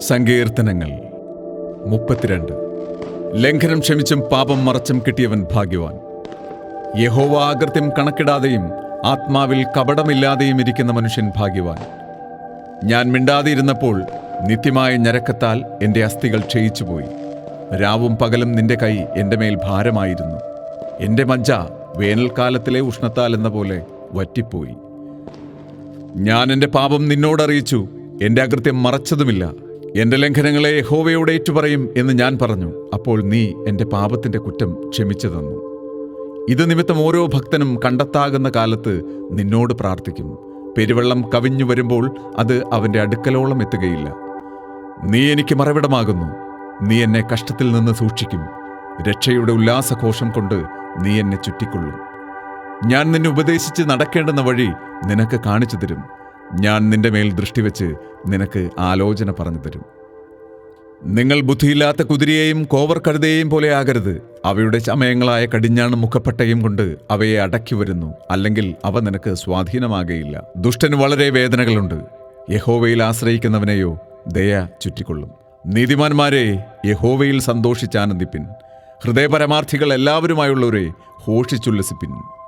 സങ്കീർത്തനങ്ങൾ. മുപ്പത്തിരണ്ട്. ലംഘനം ക്ഷമിച്ചും പാപം മറച്ചും കിട്ടിയവൻ ഭാഗ്യവാൻ. യഹോവ ആകൃത്യം കണക്കിടാതെയും ആത്മാവിൽ കപടമില്ലാതെയും ഇരിക്കുന്ന മനുഷ്യൻ ഭാഗ്യവാൻ. ഞാൻ മിണ്ടാതിരുന്നപ്പോൾ നിത്യമായ ഞരക്കത്താൽ എന്റെ അസ്ഥികൾ ക്ഷയിച്ചുപോയി. രാവും പകലും നിന്റെ കൈ എന്റെ മേൽ ഭാരമായിരുന്നു. എന്റെ മജ്ജ വേനൽക്കാലത്തിലെ ഉഷ്ണത്താൽ എന്ന പോലെ വറ്റിപ്പോയി. ഞാൻ എന്റെ പാപം നിന്നോടറിയിച്ചു. എന്റെ അകൃത്യം മറച്ചതുമില്ല. എന്റെ ലംഘനങ്ങളെ യഹോവയോട് ഏറ്റുപറയും എന്ന് ഞാൻ പറഞ്ഞു. അപ്പോൾ നീ എന്റെ പാപത്തിന്റെ കുറ്റം ക്ഷമിച്ചു തന്നു. ഇത് നിമിത്തം ഓരോ ഭക്തനും കണ്ടെത്താകുന്ന കാലത്ത് നിന്നോട് പ്രാർത്ഥിക്കും. പെരുവെള്ളം കവിഞ്ഞു വരുമ്പോൾ അത് അവന്റെ അടുക്കലോളം എത്തുകയില്ല. നീ എനിക്ക് മറവിടമാകുന്നു. നീ എന്നെ കഷ്ടത്തിൽ നിന്ന് സൂക്ഷിക്കും. രക്ഷയുടെ ഉല്ലാസഘോഷം കൊണ്ട് നീ എന്നെ ചുറ്റിക്കൊള്ളും. ഞാൻ നിന്നെ ഉപദേശിച്ച് നടക്കേണ്ടുന്ന വഴി നിനക്ക് കാണിച്ചു തരും. ഞാൻ നിന്റെ മേൽ ദൃഷ്ടിവെച്ച് നിനക്ക് ആലോചന പറഞ്ഞു തരും. നിങ്ങൾ ബുദ്ധിയില്ലാത്ത കുതിരയെയും കോവർ കഴുതയെയും പോലെ ആകരുത്. അവയുടെ ചമയങ്ങളായ കടിഞ്ഞാണ് മുഖപ്പട്ടയും കൊണ്ട് അവയെ അടക്കി വരുന്നു. അല്ലെങ്കിൽ അവ നിനക്ക് സ്വാധീനമാകയില്ല. ദുഷ്ടന് വളരെ വേദനകളുണ്ട്. യഹോവയിൽ ആശ്രയിക്കുന്നവനെയോ ദയ ചുറ്റിക്കൊള്ളും. നീതിമാന്മാരെ യഹോവയിൽ സന്തോഷിച്ചാനന്ദിപ്പിൻ ഹൃദയപരമാർത്ഥികൾ എല്ലാവരുമായുള്ളവരെ ഘോഷിച്ചുല്ലസിപ്പിൻ.